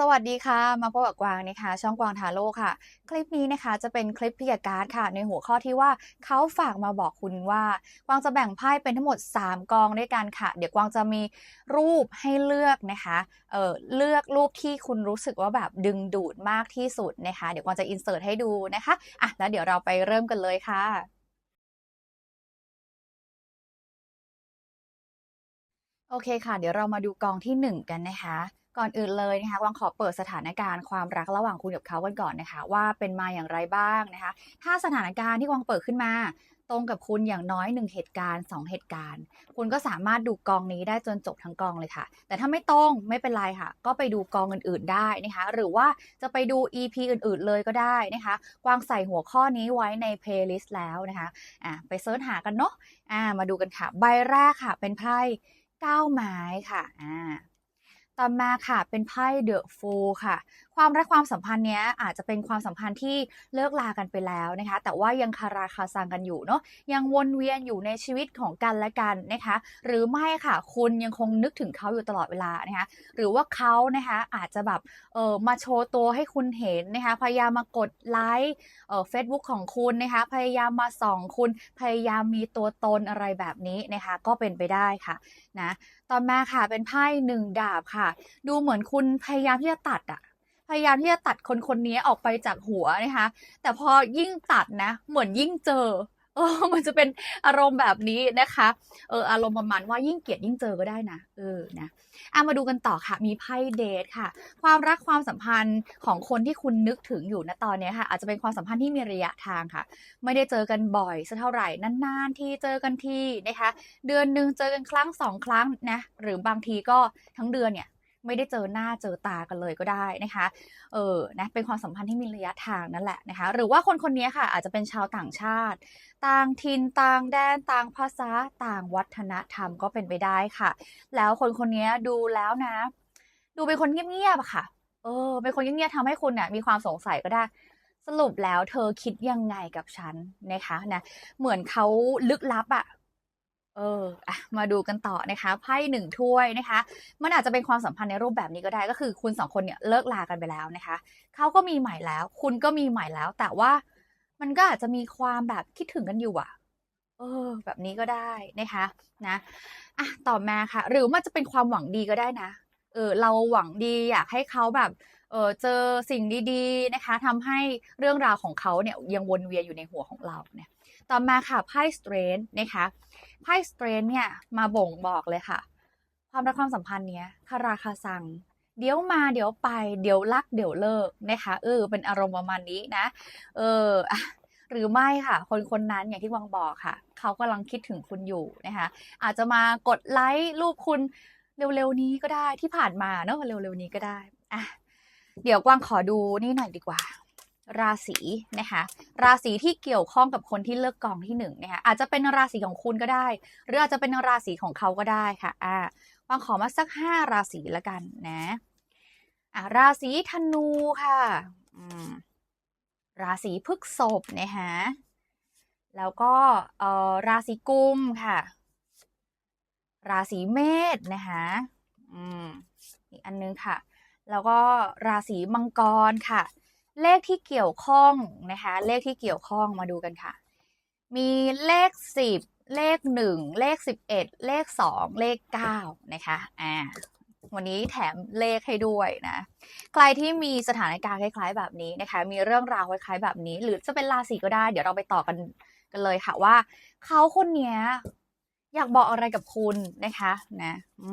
สวัสดีค่ะ มาพบกับกวางนะคะ ช่องกวางทาโร่ค่ะ คลิปนี้นะคะจะเป็นคลิปพิยาการ์ดค่ะ ในหัวข้อที่ว่าเขาฝากมาบอกคุณว่า กวางจะแบ่งไพ่เป็นทั้งหมด 3 กองด้วยกันค่ะ เดี๋ยวกวางจะมีรูปให้เลือกนะคะเออเลือกรูปที่คุณรู้สึกว่าแบบดึงดูดมากที่สุดนะคะ เดี๋ยวกวางจะอินเสิร์ตให้ดูนะคะอะแล้วเดี๋ยวเราไปเริ่มกันเลยค่ะโอเคค่ะ เดี๋ยวเรามาดูกองที่ 1 กันนะคะ ก่อนอื่นเลยนะคะวางขอเปิดสถานการณ์ความรักระหว่างคุณกับเขากันก่อนนะคะ ว่าเป็นมาอย่างไรบ้างนะคะ ถ้าสถานการณ์ที่วางเปิดขึ้นมา ตรงกับคุณอย่างน้อย1เหตุการณ์2เหตุการณ์ คุณก็สามารถดูกองนี้ได้จนจบทั้งกองเลยค่ะ แต่ถ้าไม่ตรงไม่เป็นไรค่ะ ก็ไปดูกองอื่นๆได้นะคะ หรือว่าจะไปดู EP อื่นๆเลยก็ได้นะคะกวางใส่หัวข้อนี้ไว้ใน playlist แล้วนะคะอะไปเสิร์ชหากันเนาะอ่ามาดูกันค่ะ ใบแรกค่ะ เป็นไพ่ก้าไม้ค่ะอ่า ต่อมาค่ะเป็นไพ่เดอะโฟค่ะ ความรักความสัมพันธ์เนี้ยอาจจะเป็นความสัมพันธ์ที่เลิกลากันไปแล้วนะคะ แต่ว่ายังคาราคาซังกันอยู่เนาะยังวนเวียนอยู่ในชีวิตของกันและกันนะคะ หรือไม่ค่ะคุณยังคงนึกถึงเขาอยู่ตลอดเวลานะคะหรือว่าเขานะคะอาจจะแบบเออมาโชว์ตัวให้คุณเห็นนะคะพยายามมากดไลค์เออเฟซบุ๊กของคุณนะคะพยายามมาส่องคุณพยายามมีตัวตนอะไรแบบนี้นะคะ ก็เป็นไปได้ค่ะนะต่อมาค่ะเป็นไพ่หนึ่งดาบค่ะ ดูเหมือนคุณพยายามที่จะตัดอะ พยายามที่จะตัดคนคนนี้ออกไปจากหัวนะคะ แต่พอยิ่งตัดนะ เหมือนยิ่งเจอเออมันจะเป็นอารมณ์แบบนี้นะคะ เอออารมณ์ประมาณว่ายิ่งเกลียดยิ่งเจอก็ได้นะ เออ นะอะมาดูกันต่อค่ะ มีไพ่เดทค่ะ ความรักความสัมพันธ์ของคนที่คุณนึกถึงอยู่ณตอนนี้ค่ะ อาจจะเป็นความสัมพันธ์ที่มีระยะทางค่ะ ไม่ได้เจอกันบ่อยสักเท่าไหร่ นานๆ ที่เจอกันทีนะคะ เดือนหนึ่งเจอกันครั้งสองครั้งนะ หรือบางทีก็ทั้งเดือนเนี่ย ไม่ได้เจอหน้าเจอตากันเลยก็ได้นะคะ เออ นะเป็นความสัมพันธ์ที่มีระยะทางนั่นแหละนะคะ หรือว่าคนคนนี้ค่ะ อาจจะเป็นชาวต่างชาติ ต่างถิ่นต่างแดนต่างภาษาต่างวัฒนธรรมก็เป็นไปได้ค่ะ แล้วคนคนนี้ดูแล้วนะ ดูเป็นคนเงียบๆอะค่ะ เออ เป็นคนเงียบๆทำให้คุณเนี่ยมีความสงสัยก็ได้สรุปแล้วเธอคิดยังไงกับฉันนะคะนะเหมือนเขาลึกลับอะ เอออะมาดูกันต่อนะคะไพ่หนึ่งถ้วยนะคะ มันอาจจะเป็นความสัมพันธ์ในรูปแบบนี้ก็ได้ ก็คือคุณสองคนเนี่ยเลิกลากันไปแล้วนะคะเขาก็มีใหม่แล้ว คุณก็มีใหม่แล้ว แต่ว่ามันก็อาจจะมีความแบบคิดถึงกันอยู่อะเออ แบบนี้ก็ได้นะคะนะอะต่อมาค่ะ หรือมันจะเป็นความหวังดีก็ได้นะเออเราหวังดีอยากให้เขาแบบเออเจอสิ่งดี ๆ นะคะทำให้เรื่องราวของเขาเนี่ยยังวนเวียนอยู่ในหัวของเราเนี่ย ต่อมาค่ะไพ่สเตรนนะคะไพ่สเตรนเนี่ยมาบ่งบอกเลยค่ะ ความรักความสัมพันธ์เนี้ยคาราคาซัง เดี๋ยวมาเดี๋ยวไป เดี๋ยวรักเดี๋ยวเลิกนะคะเออเป็นอารมณ์ประมาณนี้นะ เออหรือไม่ค่ะ คนคนนั้นอย่างที่วังบอกค่ะ เขากำลังคิดถึงคุณอยู่นะคะอาจจะมากดไลค์รูปคุณเร็วๆนี้ก็ได้ที่ผ่านมาเนอะเร็วๆนี้ก็ได้อะเดี๋ยวกวางขอดูนี่หน่อยดีกว่า ราศีนะคะราศีที่เกี่ยวข้องกับคนที่เลิกกองที่หนึ่งนะคะอาจจะเป็นราศีของคุณก็ได้ หรืออาจจะเป็นราศีของเขาก็ได้ค่ะอ่าวางขอมาสักห้าราศีละกันนะอะราศีธนูค่ะอืมราศีพฤษภนะคะแล้วก็เอ่อราศีกุมค่ะ ราศีเมษนะคะอืมอีกอันนึงค่ะ แล้วก็ราศีมังกรค่ะ เลขที่เกี่ยวข้องนะคะ เลขที่เกี่ยวข้องมาดูกันค่ะ มีเลขสิบเลขหนึ่งเลขสิบเอ็ดเลขสองเลขเก้านะคะอ่าวันนี้แถมเลขให้ด้วยนะ ใครที่มีสถานการณ์คล้าย ๆ แบบนี้นะคะ มีเรื่องราวคล้ายๆ แบบนี้ หรือจะเป็นราศีก็ได้ เดี๋ยวเราไปต่อกันกันเลยค่ะว่าเขาคนเนี้ย อยากบอกอะไรกับคุณนะคะนะ อื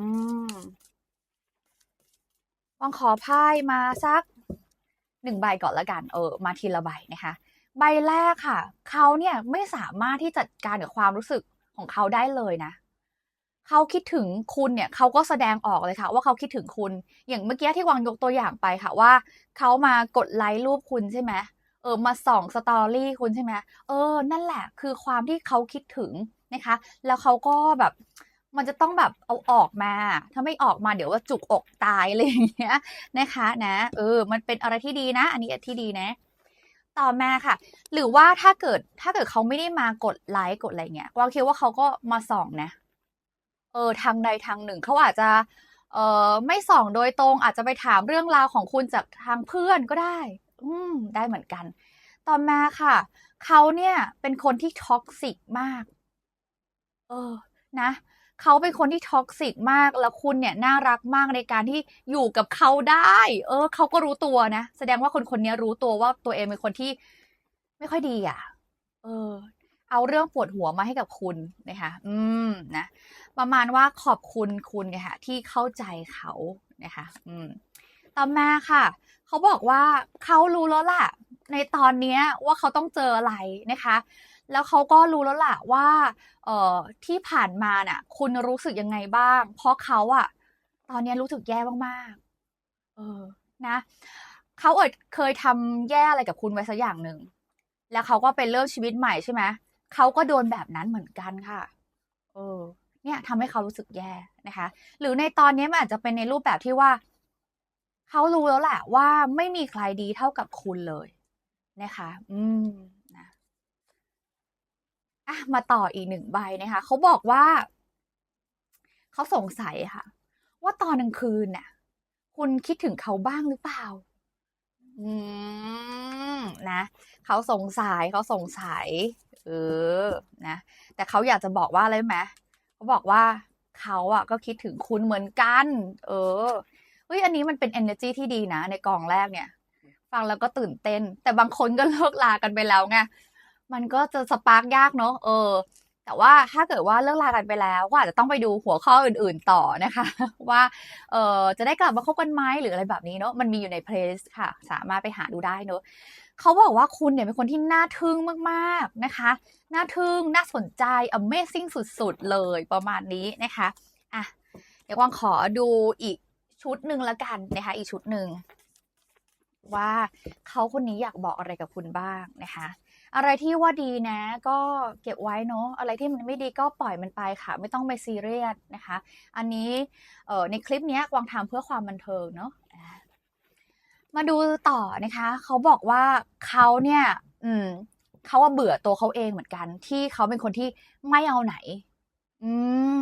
มวางขอไพ่มาสัก หนึ่งใบก่อนละกันเออมาทีละใบนะคะ ใบแรกค่ะ เขาเนี่ยไม่สามารถที่จัดการกับความรู้สึกของเขาได้เลยนะเขาคิดถึงคุณเนี่ยเขาก็แสดงออกเลยค่ะ ว่าเขาคิดถึงคุณ อย่างเมื่อกี้ที่วางยกตัวอย่างไปค่ะว่าเขามากดไลค์รูปคุณใช่ไหมเออมาส่องสตอรี่คุณใช่ไหมเออ นั่นแหละ คือความที่เขาคิดถึงนะคะ แล้วเขาก็แบบ มันจะต้องแบบเอาออกมา ถ้าไม่ออกมาเดี๋ยวว่าจุกอกตายอะไรอย่างเงี้ยนะคะนะเออ มันเป็นอะไรที่ดีนะ อันนี้ที่ดีนะ ต่อมาค่ะ หรือว่าถ้าเกิดถ้าเกิดเขาไม่ได้มากดไลค์กดอะไรเงี้ยกวางคิดว่าเขาก็มาส่องนะ เออทางใดทางหนึ่งเขาอาจจะเออไม่ส่องโดยตรงอาจจะไปถามเรื่องราวของคุณจากทางเพื่อนก็ได้ อืม ได้เหมือนกัน ต่อมาค่ะเขาเนี่ยเป็นคนที่ท็อกซิกมาก เออ นะ เขาเป็นคนที่ท็อกซิกมาก แล้วคุณเนี่ยน่ารักมากในการที่อยู่กับเขาได้ เออเขาก็รู้ตัวนะ แสดงว่าคนคนนี้รู้ตัวว่าตัวเองเป็นคนที่ไม่ค่อยดีอะ เออ เอาเรื่องปวดหัวมาให้กับคุณนะคะ อืม นะ ประมาณว่าขอบคุณคุณเนี่ยค่ะที่เข้าใจเขานะคะ อืม ต่อมาค่ะ เขาบอกว่าเขารู้แล้วล่ะ ในตอนเนี้ยว่าเขาต้องเจออะไรนะคะ แล้วเขาก็รู้แล้วล่ะว่า เอ่อที่ผ่านมาน่ะ คุณรู้สึกยังไงบ้าง เพราะเขาอะตอนนี้รู้สึกแย่มากๆ เออ นะเขาเอดเคยทำแย่อะไรกับคุณไว้สักอย่างหนึ่ง แล้วเขาก็ไปเริ่มชีวิตใหม่ใช่ไหมเขาก็โดนแบบนั้นเหมือนกันค่ะ เออ เนี่ยทำให้เขารู้สึกแย่นะคะ หรือในตอนนี้มันอาจจะเป็นในรูปแบบที่ว่าเขารู้แล้วแหละว่าไม่มีใครดีเท่ากับคุณเลยนะคะ อืม อะมาต่ออีกหนึ่งใบนะคะเขาบอกว่าเขาสงสัยค่ะ ว่าตอนกลางคืนน่ะ คุณคิดถึงเขาบ้างหรือเปล่า อืมนะเขาสงสัยเขาสงสัย เออนะแต่เขาอยากจะบอกว่าอะไรไหมเขาบอกว่าเขาอะก็คิดถึงคุณเหมือนกัน เออเฮ้ยอันนี้มันเป็น energy ที่ดีนะ ในกองแรกเนี่ย ฟังแล้วก็ตื่นเต้น แต่บางคนก็เลิกลากันไปแล้วไง มันก็จะสปาร์กยากเนาะเออ แต่ว่าถ้าเกิดว่าเลิกลากันไปแล้วก็อาจจะต้องไปดูหัวข้ออื่นๆต่อนะคะ ว่าเออจะได้กลับมาคบกันไหมหรืออะไรแบบนี้เนาะมันมีอยู่ใน playlist ค่ะ สามารถไปหาดูได้เนาะเขาบอกว่าคุณเนี่ยเป็นคนที่น่าทึ่งมากๆนะคะ น่าทึ่งน่าสนใจ amazing สุดๆ เลยประมาณนี้นะคะอะเดี๋ยวกวางขอดูอีกชุดหนึ่งละกันนะคะอีกชุดหนึ่งว่าเขาคนนี้อยากบอกอะไรกับคุณบ้างนะคะ อะไรที่ว่าดีนะ ก็เก็บไว้เนาะอะไรที่มันไม่ดีก็ปล่อยมันไปค่ะ ไม่ต้องไปซีเรียสนะคะ อันนี้เออในคลิปนี้กวางทำเพื่อความบันเทิงเนาะมาดูต่อนะคะ เขาบอกว่าเขาเนี่ยอืมเขาอะเบื่อตัวเขาเองเหมือนกัน ที่เขาเป็นคนที่ไม่เอาไหน อื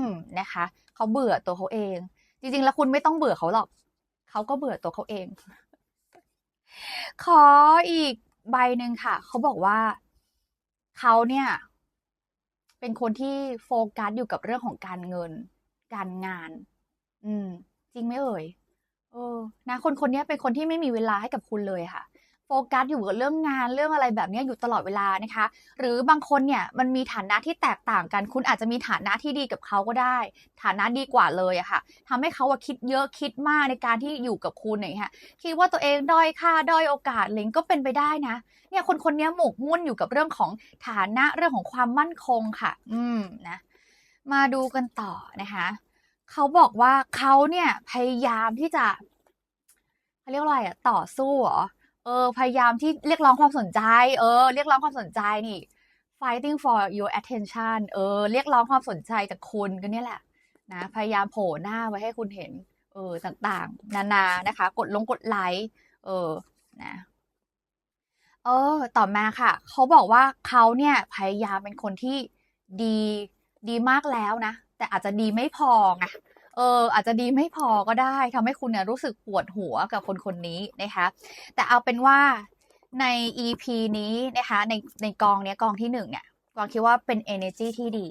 มนะคะเขาเบื่อตัวเขาเอง จริง ๆ แล้วคุณไม่ต้องเบื่อเขาหรอกเขาก็เบื่อตัวเขาเอง ขออีกใบหนึ่งค่ะ เขาบอกว่า เขาเนี่ย เป็นคนที่โฟกัสอยู่กับเรื่องของการเงิน การงาน อืม จริงไหมเอ่ย?เออนะคนคนนี้เป็นคนที่ไม่มีเวลาให้กับคุณเลยค่ะ ฟกัสอยู่กับเรื่องงานเรื่องอะไรแบบนี้อยู่ตลอดเวลานะคะ หรือบางคนเนี่ยมันมีฐานะที่แตกต่างกัน คุณอาจจะมีฐานะที่ดีกับเขาก็ได้ ฐานะดีกว่าเลยอะค่ะทำให้เขาอะคิดเยอะคิดมากในการที่อยู่กับคุณอย่างเงี้ยคิดว่าตัวเองด้อยค่าด้อยโอกาสอะไรงี้ก็เป็นไปได้นะเนี่ยคนคนนี้หมกมุ่นอยู่กับเรื่องของฐานะเรื่องของความมั่นคงค่ะ อืมนะ มาดูกันต่อนะคะเขาบอกว่าเขาเนี่ยพยายามที่จะเขาเรียกว่าอะไรอะต่อสู้หรอ? เออพยายามที่เรียกร้องความสนใจ เออ เรียกร้องความสนใจนี่ fighting for your attention เออ เรียกร้องความสนใจจากคุณก็เนี่ยแหละนะพยายามโผล่หน้าไว้ให้คุณเห็น เออต่างๆ นานานะคะ กดลงกดไลก์เออนะเออ ต่อมาค่ะ เขาบอกว่าเขาเนี่ยพยายามเป็นคนที่ดีดีมากแล้วนะ แต่อาจจะดีไม่พอไง เอออาจจะดีไม่พอก็ได้ทำให้คุณเนี่ยรู้สึกปวดหัวกับคนคนนี้นะคะแต่เอาเป็นว่าใน EP นี้นะคะในในกองเนี้ยกองที่1เนี่ยกวางคิดว่าเป็นเอเนอร์จีที่ดี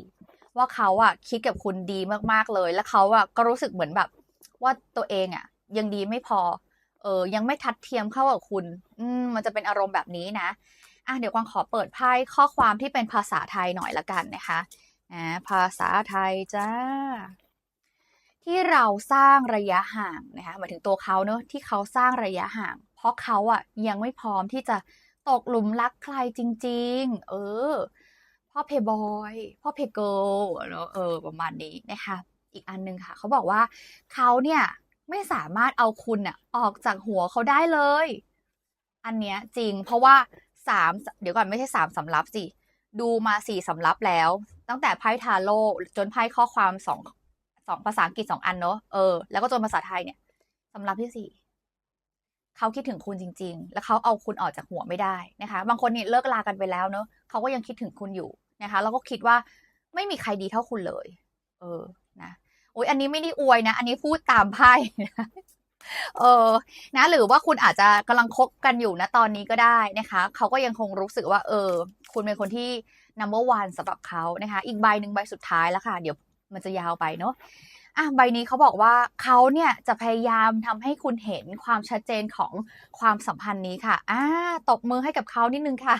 ว่าเขาอะคิดกับคุณดีมากๆเลย แล้วเขาอะก็รู้สึกเหมือนแบบ ว่าตัวเองอะยังดีไม่พอ เออยังไม่ทัดเทียมเข้ากับคุณ อืมมันจะเป็นอารมณ์แบบนี้นะอะเดี๋ยวกวางขอเปิดไพ่ข้อความที่เป็นภาษาไทยหน่อยล้วกันนะคะอ่าภาษาไทยจ้ะ ที่เราสร้างระยะห่างนะคะหมายถึงตัวเขาเนาะที่เขาสร้างระยะห่าง เพราะเขาอะยังไม่พร้อมที่จะตกหลุมรักใครจริง ๆ เออ พ่อเพย์บอยพ่อเพย์เกิร์ลเนาะเออประมาณนี้นะคะ อีกอันหนึ่งค่ะ เขาบอกว่าเขาเนี่ยไม่สามารถเอาคุณน่ะออกจากหัวเขาได้เลย อันเนี้ยจริงเพราะว่า3สเดี๋ยวก่อนไม่ใช่3สำรับสิดูมา4สำรับแล้ว ตั้งแต่ไพ่ทาโรต์จนไพ่ข้อความสอง 2 2ภาษาอังกฤษ2อันเนาะเออแล้วก็จนภาษาไทยเนี่ยสำรับที่4เขาคิดถึงคุณจริง ๆ แล้วเขาเอาคุณออกจากหัวไม่ได้นะคะ บางคนเนี่ยเลิกลากันไปแล้วเนาะเขาก็ยังคิดถึงคุณอยู่นะคะ แล้วก็คิดว่าไม่มีใครดีเท่าคุณเลย เออนะอุ๊ยอันนี้ไม่ได้อวยนะ อันนี้พูดตามไพ่นะเออ นะ หรือว่าคุณอาจจะกำลังคบกันอยู่นะตอนนี้ก็ได้นะคะ เขาก็ยังคงรู้สึกว่า เออ คุณเป็นคนที่ number one สำหรับเขานะคะ อีกใบหนึ่งใบสุดท้ายแล้วค่ะ เดี๋ยว มันจะยาวไปเนาะอะใบนี้เขาบอกว่าเขาเนี่ยจะพยายามทำให้คุณเห็นความชัดเจนของความสัมพันธ์นี้ค่ะอ่าตบมือให้กับเขานิดนึงค่ะ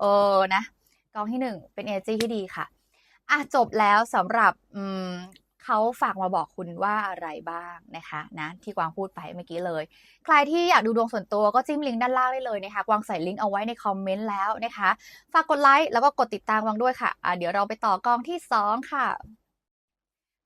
เออนะกองที่หนึ่งเป็น energy ที่ดีค่ะอะจบแล้วสำหรับอืมเขาฝากมาบอกคุณว่าอะไรบ้างนะคะนะที่กวางพูดไปเมื่อกี้เลย ใครที่อยากดูดวงส่วนตัวก็จิ้มลิงก์ด้านล่างได้เลยนะคะกวางใส่ลิงก์เอาไว้ในคอมเมนต์แล้วนะคะ ฝากกดไลค์แล้วก็กดติดตามกวางด้วยค่ะอะเดี๋ยวเราไปต่อกองที่สองค่ะ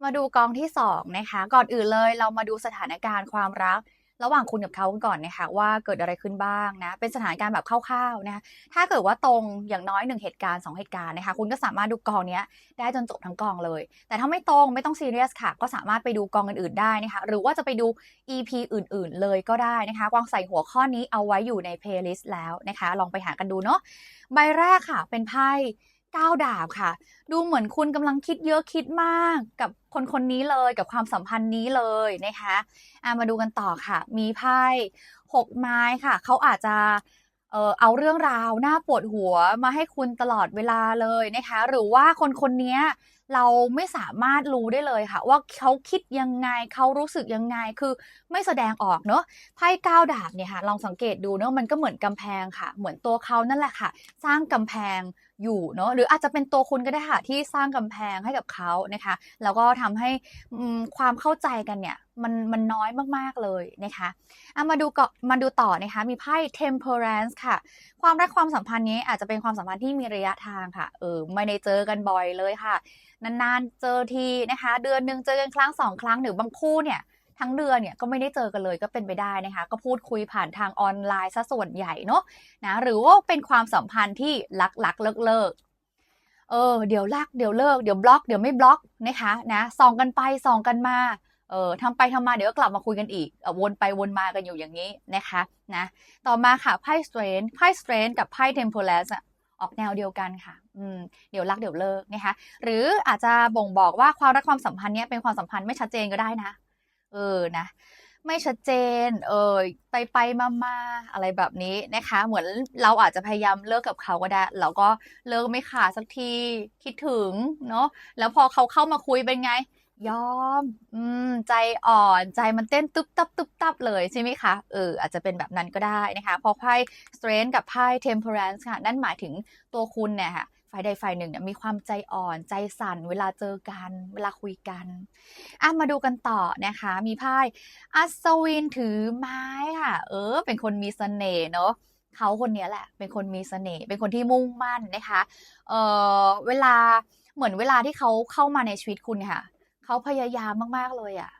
มาดูกองที่สองนะคะ ก่อนอื่นเลยเรามาดูสถานการณ์ความรัก ระหว่างคุณกับเขากันก่อนนะคะว่าเกิดอะไรขึ้นบ้างนะ เป็นสถานการณ์แบบคร่าวๆนะคะถ้าเกิดว่าตรงอย่างน้อยหนึ่งเหตุการณ์สองเหตุการณ์นะคะ คุณก็สามารถดูกองนี้ได้จนจบทั้งกองเลย แต่ถ้าไม่ตรงไม่ต้องซีเรียสค่ะ ก็สามารถไปดูกองอื่นๆได้นะคะ หรือว่าจะไปดู EP อื่น ๆ เลยก็ได้นะคะกวางใส่หัวข้อนี้เอาไว้อยู่ในเพลย์ลิสต์แล้วนะคะ ลองไปหากันดูเนาะใบแรกค่ะ เป็นไพ่ ก้าวดาบค่ะ ดูเหมือนคุณกำลังคิดเยอะคิดมากกับคนคนนี้เลยกับความสัมพันธ์นี้เลยนะคะะมาดูกันต่อค่ะ มีไพ่หกไม้ค่ะ เขาอาจจะเออเอาเรื่องราวน่าปวดหัวมาให้คุณตลอดเวลาเลยนะคะ หรือว่าคนคนนี้ เราไม่สามารถรู้ได้เลยค่ะ ว่าเขาคิดยังไงเขารู้สึกยังไงคือไม่แสดงออกเนอะไพ่ก้าวดาบเนี่ยค่ะลองสังเกตดูเนอะมันก็เหมือนกำแพงค่ะ เหมือนตัวเขานั่นแหละค่ะ สร้างกำแพงอยู่เนอะหรืออาจจะเป็นตัวคุณก็ได้ค่ะที่สร้างกำแพงให้กับเขานะคะ แล้วก็ทำให้ความเข้าใจกันเนี่ยมันมันน้อยมากๆเลยนะคะเอามาดูก็มาดูต่อนะคะมีไพ่ temperance ค่ะ ความรักความสัมพันธ์นี้อาจจะเป็นความสัมพันธ์ที่มีระยะทางค่ะเออไม่ได้เจอกันบ่อยเลยค่ะนานๆเจอทีนะคะ เดือนหนึ่งเจอกันครั้งสองครั้งหรือบางคู่เนี่ยทั้งเดือนเนี่ยก็ไม่ได้เจอกันเลยก็เป็นไปได้นะคะ ก็พูดคุยผ่านทางออนไลน์ซะส่วนใหญ่เนาะนะหรือว่าเป็นความสัมพันธ์ที่ลักลักเลิกเลิกเออเดี๋ยวลักเดี๋ยวเลิกเดี๋ยวบล็อกเดี๋ยวไม่บล็อกนะคะนะส่องกันไปส่องกันมาเออทำไปทำมาเดี๋ยวกกลับมาคุยกันอีกอวนไปวนมากันอยู่อย่างนี้นะคะนะต่อมาค่ะไพ่ strength ไพ่ strength กับไพ่ temperance อะ ออกแนวเดียวกันค่ะ อืม เดี๋ยวรักเดี๋ยวเลิกนะคะ หรืออาจจะบ่งบอกว่าความรักความสัมพันธ์เนี้ยเป็นความสัมพันธ์ไม่ชัดเจนก็ได้นะ เออ นะ ไม่ชัดเจน เออ ไปไปมามาอะไรแบบนี้นะคะ เหมือนเราอาจจะพยายามเลิกกับเขาก็ได้ เราก็เลิกไม่ขาดสักที คิดถึง เนาะ แล้วพอเขาเข้ามาคุยเป็นไง ยอม อืม ใจอ่อน ใจมันเต้นตุ๊บตับ ตุ๊บตับเลยใช่ไหมคะ เออ อาจจะเป็นแบบนั้นก็ได้นะคะ พอไพ่ strength กับไพ่ temperance ค่ะ นั่นหมายถึงตัวคุณเนี่ยค่ะ ฝ่ายใดฝ่ายหนึ่งเนี่ยมีความใจอ่อน ใจสั่น เวลาเจอกัน เวลาคุยกัน อะ มาดูกันต่อนะคะ มีไพ่อัศวินถือไม้ค่ะ เออ เป็นคนมีเสน่ห์เนาะเขาคนนี้แหละ เป็นคนมีเสน่ห์ เป็นคนที่มุ่งมั่นนะคะ เออเวลา เหมือนเวลาที่เขาเข้ามาในชีวิตคุณค่ะ เขาพยายามมากๆเลยอะ่ะ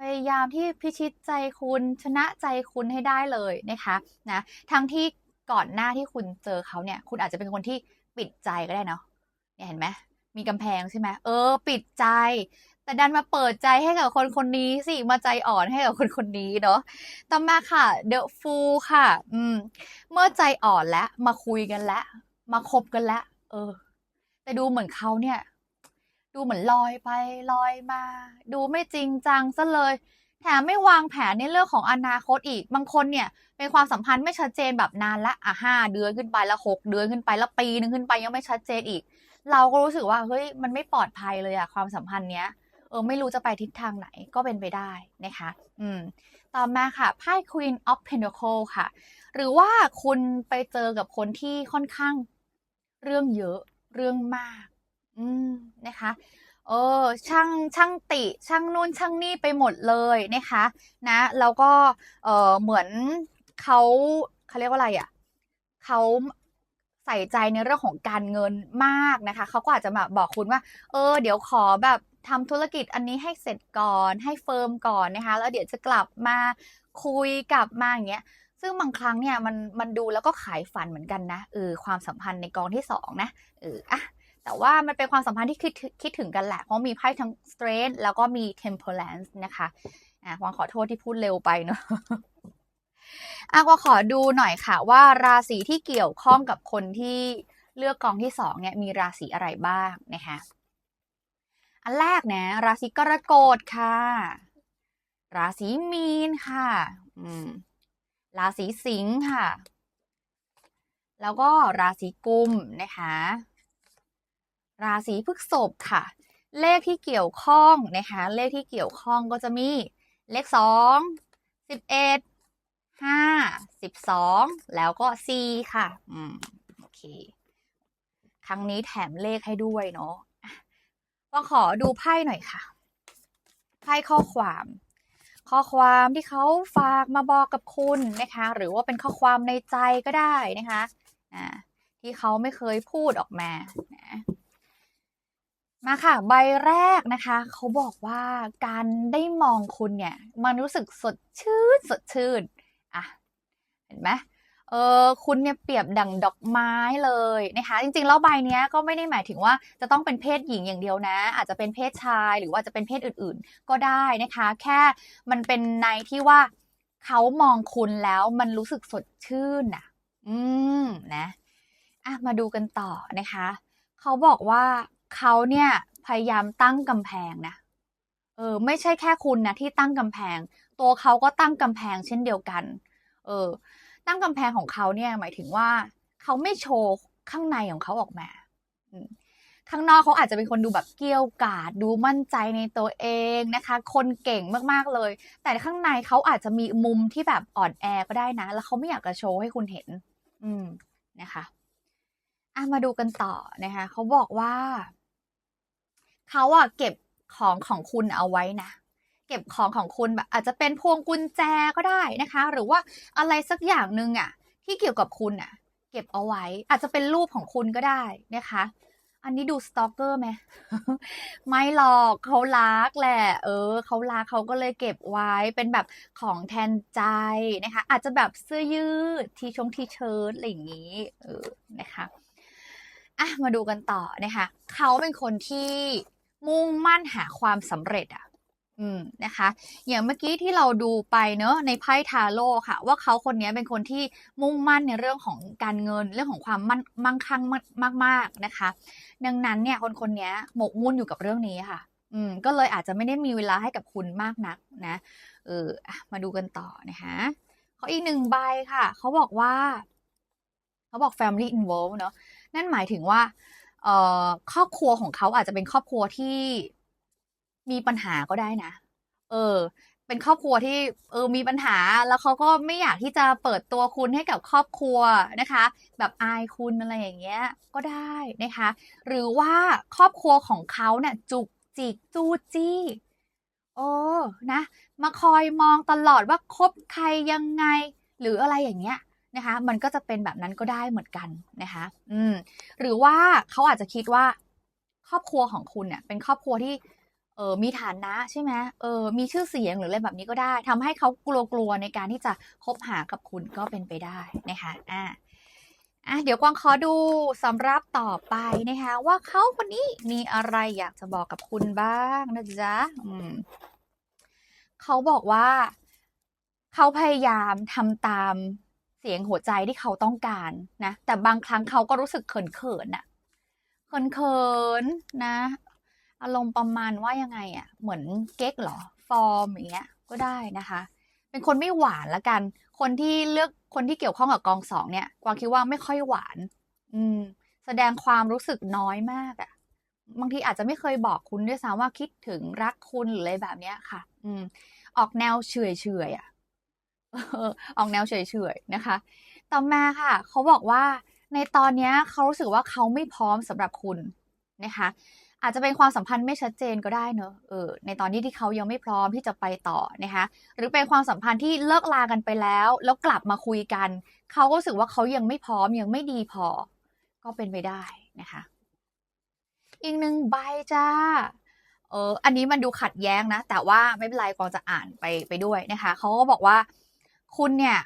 พยายามที่พิชิตใจคุณชนะใจคุณให้ได้เลยนะคะนะทั้งที่ก่อนหน้าที่คุณเจอเขาเนี่ย คุณอาจจะเป็นคนที่ปิดใจก็ได้เนาะเนี่ยเห็นไหมมีกำแพงใช่ไหมเออ ปิดใจ แต่ดันมาเปิดใจให้กับคนคนนี้สิมาใจอ่อนให้กับคนคนนี้เนาะต่อมาค่ะ The Fool ค่ะ อืม เมื่อใจอ่อนแล้วมาคุยกันแล้วมาคบกันแล้วเออ แต่ดูเหมือนเขาเนี่ย ดูเหมือนลอยไปลอยมา ดูไม่จริงจังซะเลย แถมไม่วางแผนในเรื่องของอนาคตอีก บางคนเนี่ยเป็นความสัมพันธ์ไม่ชัดเจนแบบนานละอะห้าเดือนขึ้นไปแล้วหกเดือนขึ้นไปแล้วปีนึงขึ้นไปยังไม่ชัดเจนอีก เราก็รู้สึกว่าเฮ้ยมันไม่ปลอดภัยเลยอะความสัมพันธ์เนี้ยเออไม่รู้จะไปทิศทางไหนก็เป็นไปได้นะคะ อืม ต่อมาค่ะไพ่ Queen of Pentacle ค่ะ หรือว่าคุณไปเจอกับคนที่ค่อนข้างเรื่องเยอะเรื่องมาก อืมนะคะเออช่างช่างติช่างนู่นช่างนี่ไปหมดเลยนะคะนะแล้วก็เออเหมือนเขาเขาเรียกว่าอะไรอะ่ะเขาใส่ใจในเรื่องของการเงินมากนะคะเขาก็อาจจะมาบอกคุณว่า เออ เดี๋ยวขอแบบทำธุรกิจอันนี้ให้เสร็จก่อนให้เฟิร์มก่อนนะคะ แล้วเดี๋ยวจะกลับมาคุยกลับมาอย่างเงี้ยซึ่งบางครั้งเนี่ยมันมันดูแล้วก็ขายฝันเหมือนกันนะเออความสัมพันธ์ในกองที่สองนะเอออะ แต่ว่ามันเป็นความสัมพันธ์ที่คิดคิดถึงกันแหละ เพราะมีไพ่ทั้ง strength แล้วก็มี temperance นะคะอะวางขอโทษที่พูดเร็วไปเนาะอะก็ขอดูหน่อยค่ะ ว่าราศีที่เกี่ยวข้องกับคนที่เลือกกองที่สองเนี่ยมีราศีอะไรบ้างนะคะ อันแรกนะราศีกรกฎค่ะ ราศีมีนค่ะ อืม ราศีสิงห์ค่ะ แล้วก็ราศีกุมนะคะ ราศีพฤษภค่ะ เลขที่เกี่ยวข้องนะคะ เลขที่เกี่ยวข้องก็จะมีเลขสองสิบเอ็ดห้าสิบสองแล้วก็สี่ค่ะ อืมโอเค ครั้งนี้แถมเลขให้ด้วยเนาะอะก็ขอดูไพ่หน่อยค่ะ ไพ่ข้อความ ข้อความที่เขาฝากมาบอกกับคุณนะคะ หรือว่าเป็นข้อความในใจก็ได้นะคะ อ่า ที่เขาไม่เคยพูดออกมานะ มาค่ะ ใบแรกนะคะ เขาบอกว่าการได้มองคุณเนี่ย มันรู้สึกสดชื่นสดชื่นอะเห็นไหมเออคุณเนี่ยเปรียบดั่งดอกไม้เลยนะคะ จริงๆแล้วใบเนี้ยก็ไม่ได้หมายถึงว่าจะต้องเป็นเพศหญิงอย่างเดียวนะ อาจจะเป็นเพศชายหรือว่าจะเป็นเพศอื่นๆ ก็ได้นะคะ แค่มันเป็นในที่ว่าเขามองคุณแล้วมันรู้สึกสดชื่นน่ะ อืมนะอะมาดูกันต่อนะคะ เขาบอกว่า เขาเนี่ยพยายามตั้งกำแพงนะเออไม่ใช่แค่คุณนะที่ตั้งกำแพง ตัวเขาก็ตั้งกำแพงเช่นเดียวกัน เออ ตั้งกำแพงของเขาเนี่ยหมายถึงว่าเขาไม่โชว์ข้างในของเขาออกมาข้างนอกเขาอาจจะเป็นคนดูแบบเกี้ยวกาดดูมั่นใจในตัวเองนะคะ คนเก่งมากๆเลย แต่ข้างในเขาอาจจะมีมุมที่แบบอ่อนแอก็ได้นะ แล้วเขาไม่อยากจะโชว์ให้คุณเห็น อืมนะคะอะมาดูกันต่อนะคะเขาบอกว่า เขาอะเก็บของของคุณเอาไว้นะเก็บของของคุณแบบอาจจะเป็นพวงกุญแจก็ได้นะคะ หรือว่าอะไรสักอย่างหนึ่งอะ ที่เกี่ยวกับคุณอะ เก็บเอาไว้ อาจจะเป็นรูปของคุณก็ได้นะคะ อันนี้ดูสตอกเกอร์ไหมไม่หรอกเขารักแหละ เออเขารักเขาก็เลยเก็บไว้เป็นแบบของแทนใจนะคะ อาจจะแบบเสื้อยืดทีชงทีเชิ้ตอะไรอย่างนี้เออนะคะอะมาดูกันต่อนะคะเขาเป็นคนที่ มุ่งมั่นหาความสำเร็จอะอืมนะคะ อย่างเมื่อกี้ที่เราดูไปเนอะในไพ่ทาโร่ค่ะ ว่าเขาคนนี้เป็นคนที่มุ่งมั่นในเรื่องของการเงินเรื่องของความมั่นมั่งคั่งมาก ๆนะคะ ดังนั้นเนี่ยคนคนนี้หมกมุ่นอยู่กับเรื่องนี้ค่ะ อืมก็เลยอาจจะไม่ได้มีเวลาให้กับคุณมากนักนะเออมาดูกันต่อนะคะเขาอีกหนึ่งใบค่ะ เขาบอกว่า เขาบอก family involved เนอะนั่นหมายถึงว่า เอ่อครอบครัวของเขาอาจจะเป็นครอบครัวที่มีปัญหาก็ได้นะ เออ เป็นครอบครัวที่เออมีปัญหาแล้วเขาก็ไม่อยากที่จะเปิดตัวคุณให้กับครอบครัวนะคะ แบบอายคุณอะไรอย่างเงี้ยก็ได้นะคะ หรือว่าครอบครัวของเขาเนี่ยจุกจิกจู้จี้โอ้นะ มาคอยมองตลอดว่าคบใครยังไง หรืออะไรอย่างเงี้ย นะคะ มันก็จะเป็นแบบนั้นก็ได้เหมือนกันนะคะ อืม หรือว่าเขาอาจจะคิดว่า ครอบครัวของคุณเนี่ย เป็นครอบครัวที่ เออมีฐานะใช่ไหมเออ มีชื่อเสียงหรืออะไรแบบนี้ก็ได้ทำให้เขากลัวๆในการที่จะคบหากับคุณก็เป็นไปได้นะคะ อะอะเดี๋ยวกวางขอดูสำรับต่อไปนะคะ ว่าเขาคนนี้มีอะไรอยากจะบอกกับคุณบ้างนะจ๊ะอืมเขาบอกว่า เขาพยายามทำตาม เสียงหัวใจที่เขาต้องการนะ แต่บางครั้งเขาก็รู้สึกเขินๆน่ะเขินๆนนะ อารมณ์ประมาณว่ายังไงอะเหมือนเก๊กเหรอ ฟอร์มอย่างเงี้ย ก็ได้นะคะ เป็นคนไม่หวานละกัน คนที่เลือกคนที่เกี่ยวข้องกับกองสองเนี่ยกวางคิดว่าไม่ค่อยหวาน อืม แสดงความรู้สึกน้อยมากอะบางทีอาจจะไม่เคยบอกคุณด้วยซ้ำว่าคิดถึงรักคุณหรืออะไรแบบเนี้ยค่ะ อืม ออกแนวเฉยเฉยอะ ออกแนวเฉยๆนะคะ ต่อมาค่ะ เขาบอกว่าในตอนนี้เขารู้สึกว่าเขาไม่พร้อมสำหรับคุณนะคะ อาจจะเป็นความสัมพันธ์ไม่ชัดเจนก็ได้เนอะเออในตอนนี้ที่เขายังไม่พร้อมที่จะไปต่อนะคะ หรือเป็นความสัมพันธ์ที่เลิกลากันไปแล้ว แล้วกลับมาคุยกัน เขาก็รู้สึกว่าเขายังไม่พร้อมยังไม่ดีพอ ก็เป็นไปได้นะคะ อีกหนึ่งใบจ้าเอออันนี้มันดูขัดแย้งนะ แต่ว่าไม่เป็นไรกองจะอ่านไปไปด้วยนะคะ เขาก็บอกว่า คุณเนี่ย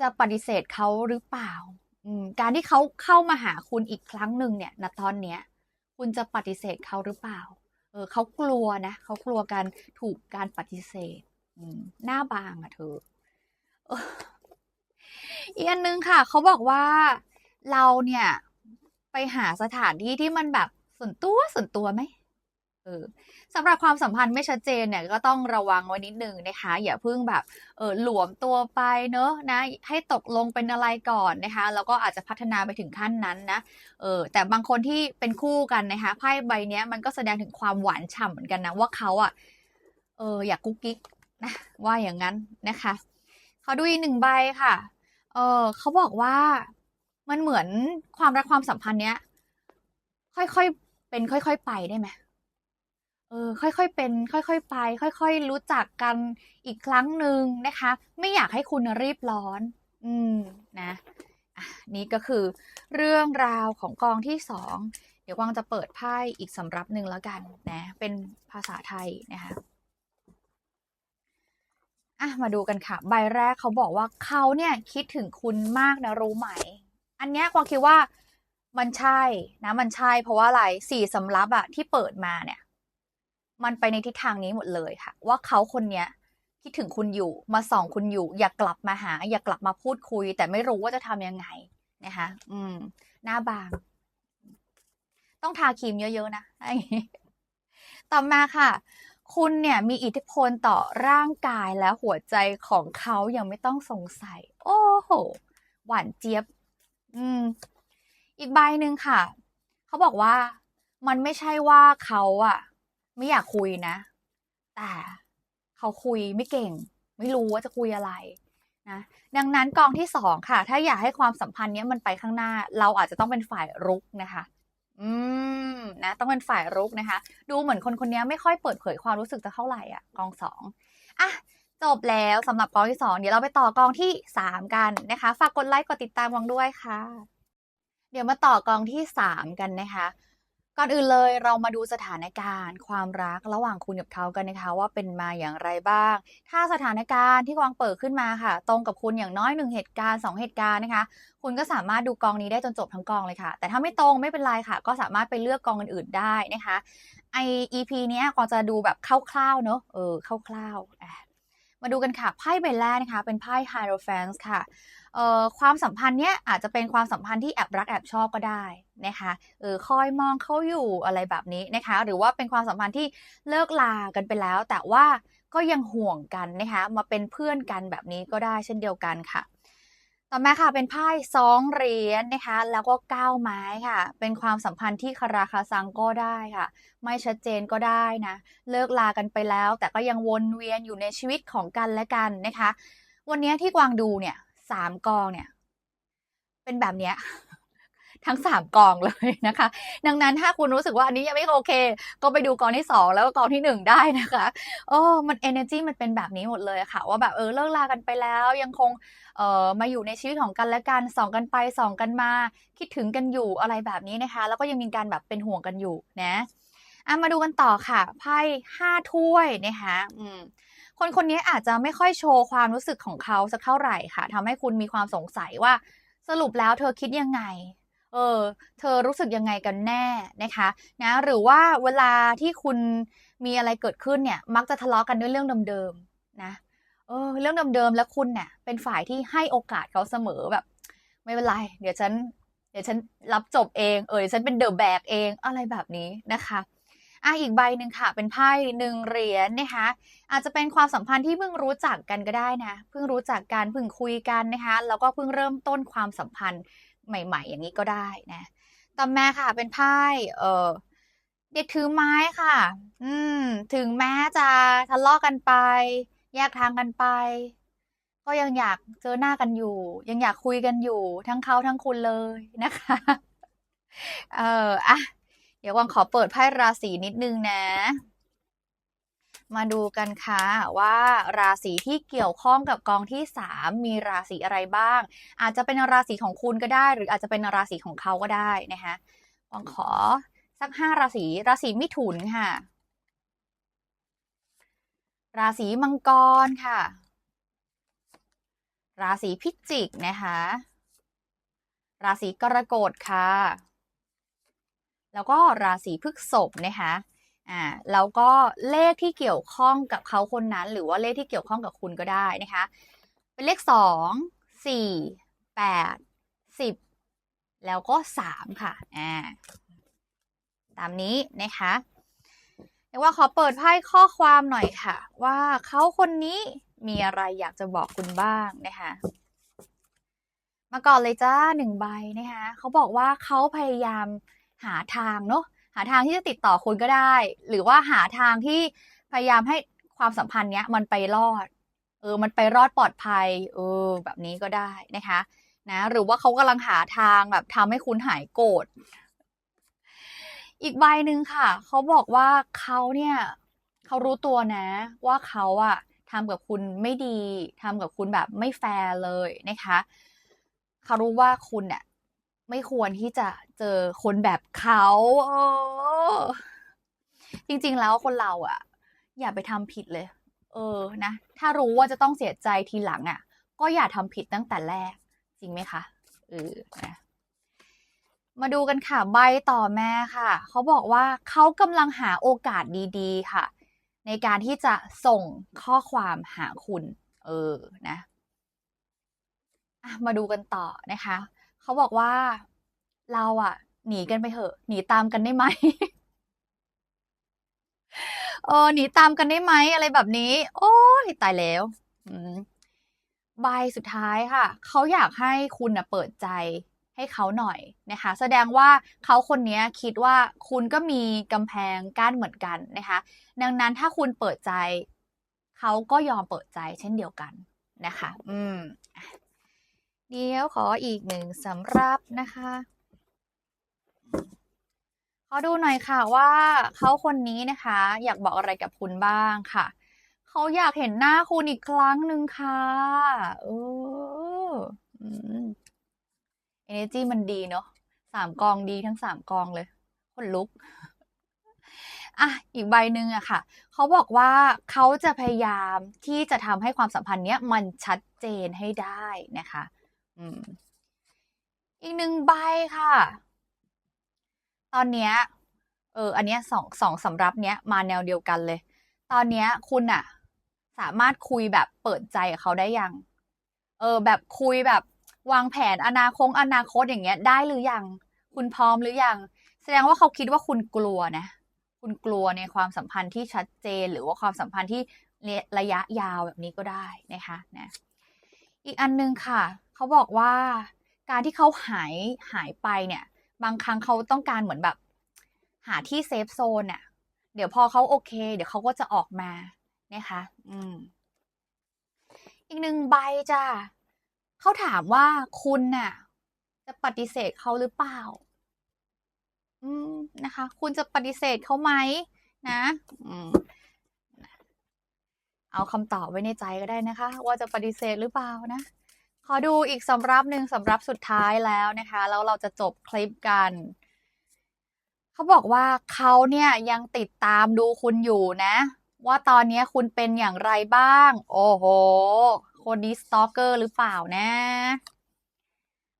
จะปฏิเสธเขาหรือเปล่า การที่เขาเข้ามาหาคุณอีกครั้งหนึ่งเนี่ยณตอนเนี้ย คุณจะปฏิเสธเขาหรือเปล่า เออเขากลัวนะเขากลัวการถูกการปฏิเสธหน้าบางอะเธอเอออีกอันนึงค่ะ เขาบอกว่าเราเนี่ย ไปหาสถานที่ที่มันแบบส่วนตัวส่วนตัวไหม เออสำหรับความสัมพันธ์ไม่ชัดเจนเนี่ยก็ต้องระวังไว้นิดนึงนะคะ อย่าเพิ่งแบบเออหลวมตัวไปเนอะนะ ให้ตกลงเป็นอะไรก่อนนะคะ แล้วก็อาจจะพัฒนาไปถึงขั้นนั้นนะเออแต่บางคนที่เป็นคู่กันนะคะไพ่ใบเนี้ยมันก็แสดงถึงความหวานฉ่ำเหมือนกันนะว่าเขาอะเอออยากกุ๊กกิ๊กนะว่าอย่างนั้นนะคะขอดูอีกหนึ่งใบค่ะเออเขาบอกว่ามันเหมือนความรักความสัมพันธ์เนี้ย ค่อยๆเป็นค่อย ๆ ไปได้ไหม เออค่อยๆเป็น ค่อยๆไป ค่อย ๆ รู้จักกันอีกครั้งหนึ่งนะคะ ไม่อยากให้คุณรีบร้อน อืมนะอะนี่ก็คือเรื่องราวของกองที่สองเดี๋ยวกวางจะเปิดไพ่อีกสำรับหนึ่งแล้วกันนะ เป็นภาษาไทยนะคะอะมาดูกันค่ะ ใบแรกเขาบอกว่าเขาเนี่ยคิดถึงคุณมากนะรู้ไหม อันเนี้ยกวางคิดว่ามันใช่นะมันใช่เพราะว่าอะไรสี่สำรับอะที่เปิดมาเนี่ย มันไปในทิศทางนี้หมดเลยค่ะ ว่าเขาคนเนี้ยคิดถึงคุณอยู่มาส่องคุณอยู่ อยากกลับมาหา อยากกลับมาพูดคุย แต่ไม่รู้ว่าจะทำยังไงนะคะอืม หน้าบาง ต้องทาครีมเยอะๆนะต่อมาค่ะ คุณเนี่ยมีอิทธิพลต่อร่างกายและหัวใจของเขายังไม่ต้องสงสัย โอ้โห หวานเจี๊ยบ อืม อีกใบหนึ่งค่ะ เขาบอกว่ามันไม่ใช่ว่าเขาอะ ไม่อยากคุยนะ แต่เขาคุยไม่เก่ง ไม่รู้ว่าจะคุยอะไรนะดังนั้นกองที่สองค่ะ ถ้าอยากให้ความสัมพันธ์เนี้ยมันไปข้างหน้า เราอาจจะต้องเป็นฝ่ายรุกนะคะ อืมนะ ต้องเป็นฝ่ายรุกนะคะ ดูเหมือนคนคนนี้ไม่ค่อยเปิดเผยความรู้สึกจะเท่าไหร่อะกองสองอะจบแล้วสำหรับกองที่สองเดี๋ยวเราไปต่อกองที่สามกันนะคะ ฝากกดไลค์กดติดตามวังด้วยค่ะ เดี๋ยวมาต่อกองที่สามกันนะคะ ก่อนอื่นเลยเรามาดูสถานการณ์ ความรักระหว่างคุณกับเขากันนะคะ ว่าเป็นมาอย่างไรบ้าง ถ้าสถานการณ์ที่กวางเปิดขึ้นมาค่ะ ตรงกับคุณอย่างน้อยหนึ่งเหตุการณ์สองเหตุการณ์นะคะ คุณก็สามารถดูกองนี้ได้จนจบทั้งกองเลยค่ะ แต่ถ้าไม่ตรงไม่เป็นไรค่ะ ก็สามารถไปเลือกกองอื่นๆได้นะคะไอ EP เนี้ยกวางจะดูแบบคร่าวๆเนอะเออคร่าวๆมาดูกันค่ะไพ่ใบแรกนะคะ เป็นไพ่ Hierophant ค่ะ ความสัมพันธ์เนี้ยอาจจะเป็นความสัมพันธ์ที่แอบรักแอบชอบก็ได้นะคะเออคอยมองเขาอยู่อะไรแบบนี้นะคะ หรือว่าเป็นความสัมพันธ์ที่เลิกลากันไปแล้ว แต่ว่าก็ยังห่วงกันนะคะมาเป็นเพื่อนกันแบบนี้ก็ได้เช่นเดียวกันค่ะ ต่อมาค่ะเป็นไพ่สองเหรียญนะคะ แล้วก็เก้าไม้ค่ะ เป็นความสัมพันธ์ที่คาราคาซังก็ได้ค่ะ ไม่ชัดเจนก็ได้นะเลิกลากันไปแล้ว แต่ก็ยังวนเวียนอยู่ในชีวิตของกันและกันนะคะ วันนี้ที่กวางดูเนี่ย สามกองเนี่ย เป็นแบบเนี้ยทั้งสามกองเลยนะคะ ดังนั้นถ้าคุณรู้สึกว่าอันนี้ยังไม่โอเค ก็ไปดูกองที่สองแล้วก็กองที่หนึ่งได้นะคะ โอ้มัน energy มันเป็นแบบนี้หมดเลยค่ะ ว่าแบบเออเลิกลากันไปแล้ว ยังคงเอ่อมาอยู่ในชีวิตของกันและกันส่องกันไปส่องกันมา คิดถึงกันอยู่อะไรแบบนี้นะคะ แล้วก็ยังมีการแบบเป็นห่วงกันอยู่นะอะมาดูกันต่อค่ะไพ่ห้าถ้วยนะคะ อืม คนคนนี้อาจจะไม่ค่อยโชว์ความรู้สึกของเขาสักเท่าไหร่ค่ะทำให้คุณมีความสงสัยว่าสรุปแล้วเธอคิดยังไง เออ เธอรู้สึกยังไงกันแน่นะคะ นะ หรือว่าเวลาที่คุณมีอะไรเกิดขึ้นเนี่ย มักจะทะเลาะกันด้วยเรื่องเดิมๆนะ เออ เรื่องเดิมๆแล้วคุณเนี่ยเป็นฝ่ายที่ให้โอกาสเขาเสมอแบบ ไม่เป็นไร เดี๋ยวฉัน เดี๋ยวฉันรับจบเอง เออฉันเป็นเดอะแบกเอง อะไรแบบนี้นะคะ อะอีกใบหนึ่งค่ะ เป็นไพ่หนึ่งเหรียญนะคะ อาจจะเป็นความสัมพันธ์ที่เพิ่งรู้จักกันก็ได้นะ เพิ่งรู้จักกันเพิ่งคุยกันนะคะ แล้วก็เพิ่งเริ่มต้นความสัมพันธ์ใหม่ ๆ อย่างนี้ก็ได้นะต่อมาค่ะ เป็นไพ่เออเด็กถือไม้ค่ะ อืม ถึงแม้จะทะเลาะกันไป แยกทางกันไป ก็ยังอยากเจอหน้ากันอยู่ ยังอยากคุยกันอยู่ ทั้งเขาทั้งคุณเลยนะคะ เอออะ ดี๋ยววังขอเปิดไพ่ราศีนิดนึงนะ มาดูกันค่ะว่าราศีที่เกี่ยวข้องกับกองที่สามมีราศีอะไรบ้าง อาจจะเป็นราศีของคุณก็ได้ หรืออาจจะเป็นราศีของเขาก็ได้นะคะวังขอสักห้าราศีราศีมิถุนค่ะ ราศีมังกรค่ะ ราศีพิจิกนะคะ ราศีกรกฎค่ะ แล้วก็ราศีพฤษภนะคะอ่าแล้วก็เลขที่เกี่ยวข้องกับเขาคนนั้น หรือว่าเลขที่เกี่ยวข้องกับคุณก็ได้นะคะ เป็นเลขสองสี่แปดสิบแล้วก็สามค่ะอ่าตามนี้นะคะเรียกว่าขอเปิดไพ่ข้อความหน่อยค่ะ ว่าเขาคนนี้มีอะไรอยากจะบอกคุณบ้างนะคะมาก่อนเลยจ้าหนึ่งใบนะคะเขาบอกว่าเขาพยายาม หาทางเนาะหาทางที่จะติดต่อคุณก็ได้ หรือว่าหาทางที่พยายามให้ความสัมพันธ์เนี้ยมันไปรอด เออ มันไปรอดปลอดภัย เออ แบบนี้ก็ได้นะคะ นะ หรือว่าเขากำลังหาทางแบบทำให้คุณหายโกรธอีกใบหนึ่งค่ะ เขาบอกว่าเขาเนี่ยเขารู้ตัวนะ ว่าเขาอะทำกับคุณไม่ดีทำกับคุณแบบไม่แฟร์เลยนะคะเขารู้ว่าคุณเนี่ย ไม่ควรที่จะเจอคนแบบเขาเออจริง ๆ แล้วคนเราอะอย่าไปทำผิดเลย เออนะ ถ้ารู้ว่าจะต้องเสียใจทีหลังอะก็อย่าทำผิดตั้งแต่แรก จริงไหมคะเออนะมาดูกันค่ะ ใบต่อแม่ค่ะ เขาบอกว่าเขากำลังหาโอกาสดีๆ ค่ะ ในการที่จะส่งข้อความหาคุณ เออนะอะมาดูกันต่อนะคะ เขาบอกว่าเราอะหนีกันไปเถอะ หนีตามกันได้ไหมเออหนีตามกันได้ไหมอะไรแบบนี้ โอ้ยตายแล้วอืมใบสุดท้ายค่ะ เขาอยากให้คุณนะเปิดใจให้เขาหน่อยนะคะ แสดงว่าเขาคนนี้คิดว่าคุณก็มีกำแพงกั้นเหมือนกันนะคะ ดังนั้นถ้าคุณเปิดใจ เขาก็ยอมเปิดใจเช่นเดียวกันนะคะ อืมอะ เดี๋ยวขออีกหนึ่งสำหรับนะคะ ขอดูหน่อยค่ะว่าเขาคนนี้นะคะ อยากบอกอะไรกับคุณบ้างค่ะ เขาอยากเห็นหน้าคุณอีกครั้งหนึ่งค่ะเอออืม energy มันดีเนาะสามกองดีทั้งสามกองเลยคนลุกอะอีกใบหนึ่งอะค่ะ เขาบอกว่าเขาจะพยายามที่จะทำให้ความสัมพันธ์เนี้ยมันชัดเจนให้ได้นะคะ อีกหนึ่งใบค่ะ ตอนเนี้ย เออ อันเนี้ยสองสองสำรับเนี้ยมาแนวเดียวกันเลย ตอนเนี้ยคุณอะสามารถคุยแบบเปิดใจกับเขาได้ยัง เออ แบบคุยแบบวางแผนอนาคตอนาคตอย่างเงี้ย ได้หรือยัง คุณพร้อมหรือยัง แสดงว่าเขาคิดว่าคุณกลัวนะ คุณกลัวในความสัมพันธ์ที่ชัดเจน หรือว่าความสัมพันธ์ที่ระยะยาวแบบนี้ก็ได้นะคะนะ อีกอันนึงค่ะ เขาบอกว่าการที่เขาหายหายไปเนี่ย บางครั้งเขาต้องการเหมือนแบบ หาที่เซฟโซนน่ะเดี๋ยวพอเขาโอเค เดี๋ยวเขาก็จะออกมานะคะ อืม อีกหนึ่งใบจ้าเขาถามว่าคุณน่ะ จะปฏิเสธเขาหรือเปล่า อืมนะคะ คุณจะปฏิเสธเขาไหมนะอืมเอาคำตอบไว้ในใจก็ได้นะคะ ว่าจะปฏิเสธหรือเปล่านะ ขอดูอีกสำรับหนึ่งสำรับสุดท้ายแล้วนะคะ แล้วเราจะจบคลิปกัน เขาบอกว่าเขาเนี่ยยังติดตามดูคุณอยู่นะ ว่าตอนนี้คุณเป็นอย่างไรบ้าง โอ้โห คนนี้สตอกเกอร์หรือเปล่านะ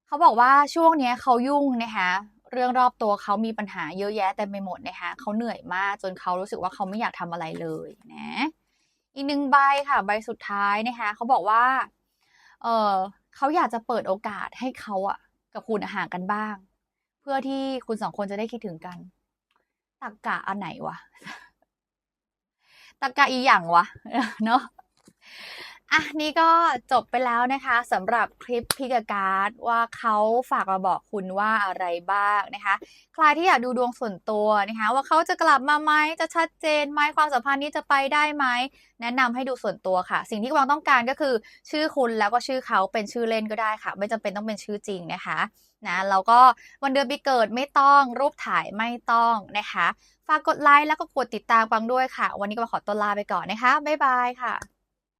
เขาบอกว่าช่วงนี้เขายุ่งนะคะเรื่องรอบตัวเขามีปัญหาเยอะแยะเต็มไปหมดนะคะเขาเหนื่อยมากจนเขารู้สึกว่าเขาไม่อยากทำอะไรเลยนะ อีกหนึ่งใบค่ะ ใบสุดท้ายนะคะเขาบอกว่า เออเขาอยากจะเปิดโอกาสให้เขาอะกับคุณห่างกันบ้าง เพื่อที่คุณสองคนจะได้คิดถึงกันตักกะอันไหนวะตักกะอีหยังวะเนาะ อะนี่ก็จบไปแล้วนะคะสำหรับคลิปพิกการ์ดว่าเขาฝากมาบอกคุณว่าอะไรบ้างนะคะ ใครที่อยากดูดวงส่วนตัวนะคะ ว่าเขาจะกลับมาไหมจะชัดเจนไหมความสัมพันธ์นี้จะไปได้ไหมแนะนำให้ดูส่วนตัวค่ะ สิ่งที่กวางต้องการก็คือ ชื่อคุณแล้วก็ชื่อเขาเป็นชื่อเล่นก็ได้ค่ะ ไม่จำเป็นต้องเป็นชื่อจริงนะคะนะแล้วก็วันเดือนปีเกิดไม่ต้องรูปถ่ายไม่ต้องนะคะฝากกดไลค์แล้วก็กดติดตามกวางด้วยค่ะ วันนี้ก็ขอตัวลาไปก่อนนะคะบ๊ายบายค่ะ